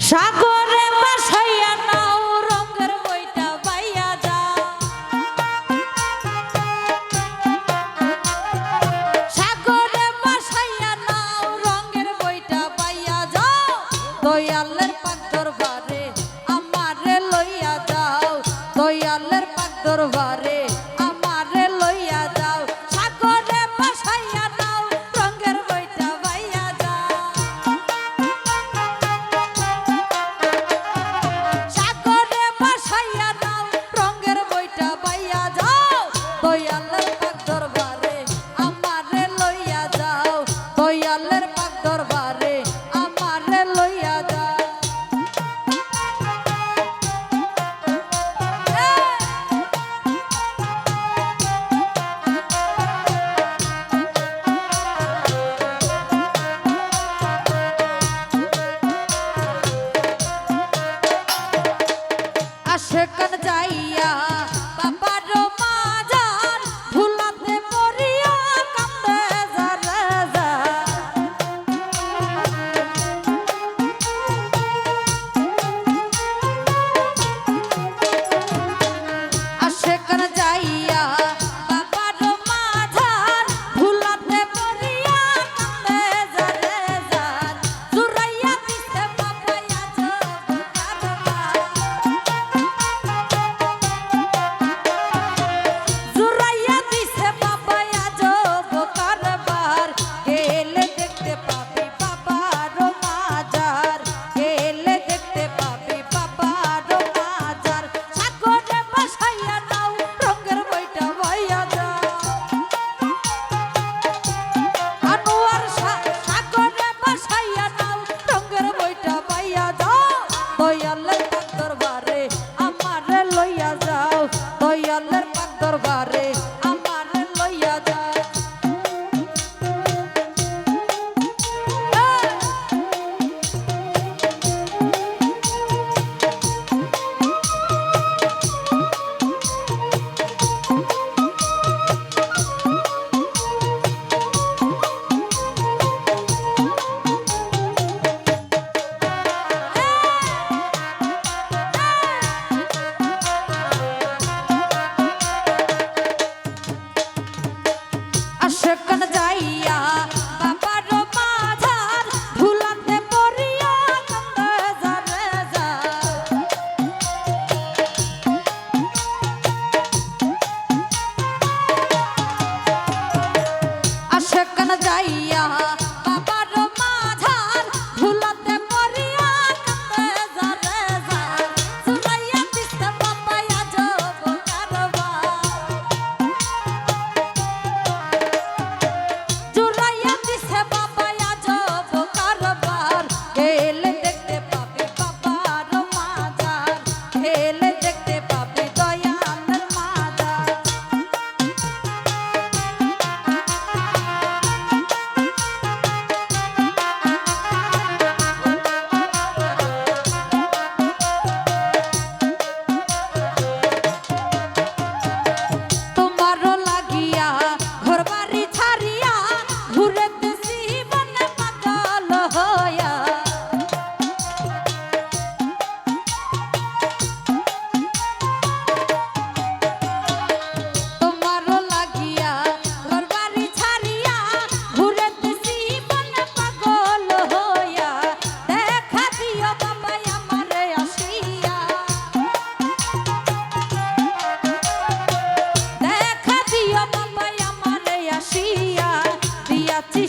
সাগরে বাসাইয়া নাও রঙের বইটা পাইয়া যা নাও রঙের বইটা পাইয়া দয়ালের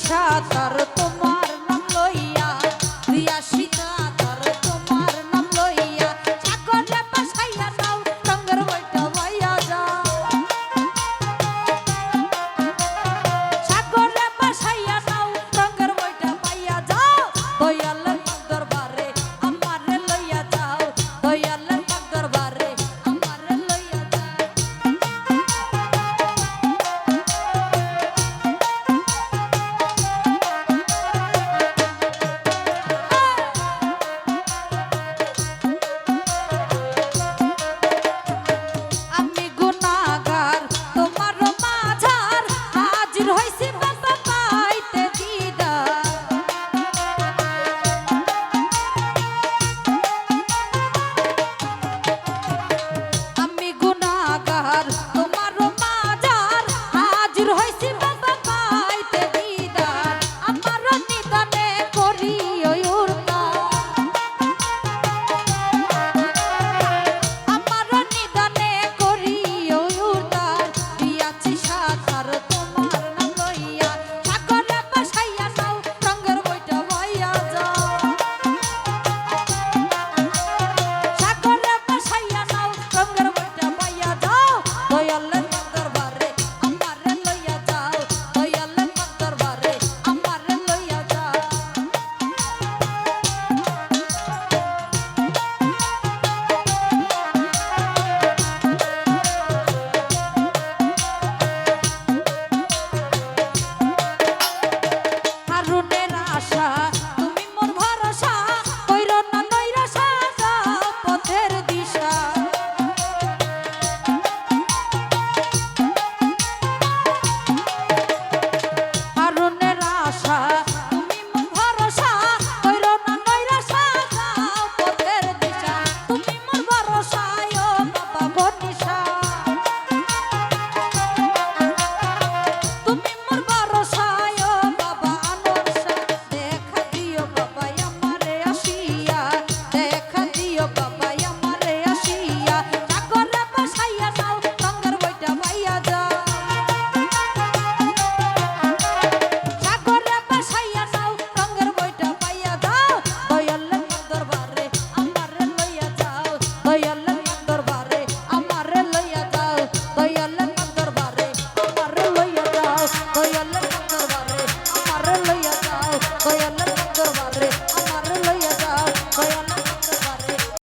সাতার